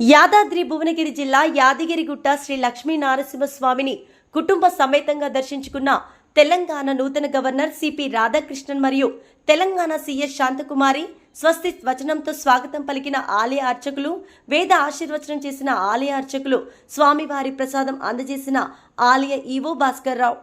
యాదాద్రి భువనగిరి జిల్లా యాదగిరిగుట్ట శ్రీ లక్ష్మీ నారసింహస్వామిని కుటుంబ సమేతంగా దర్శించుకున్న తెలంగాణ నూతన గవర్నర్ సిపి రాధాకృష్ణన్ మరియు తెలంగాణ సీఎస్ శాంతకుమారి స్వస్తి వచనంతో స్వాగతం పలికిన ఆలయ అర్చకులు వేద ఆశీర్వచనం చేసిన ఆలయ అర్చకులు స్వామివారి ప్రసాదం అందజేసిన ఆలయ EO Bhaskar Rao.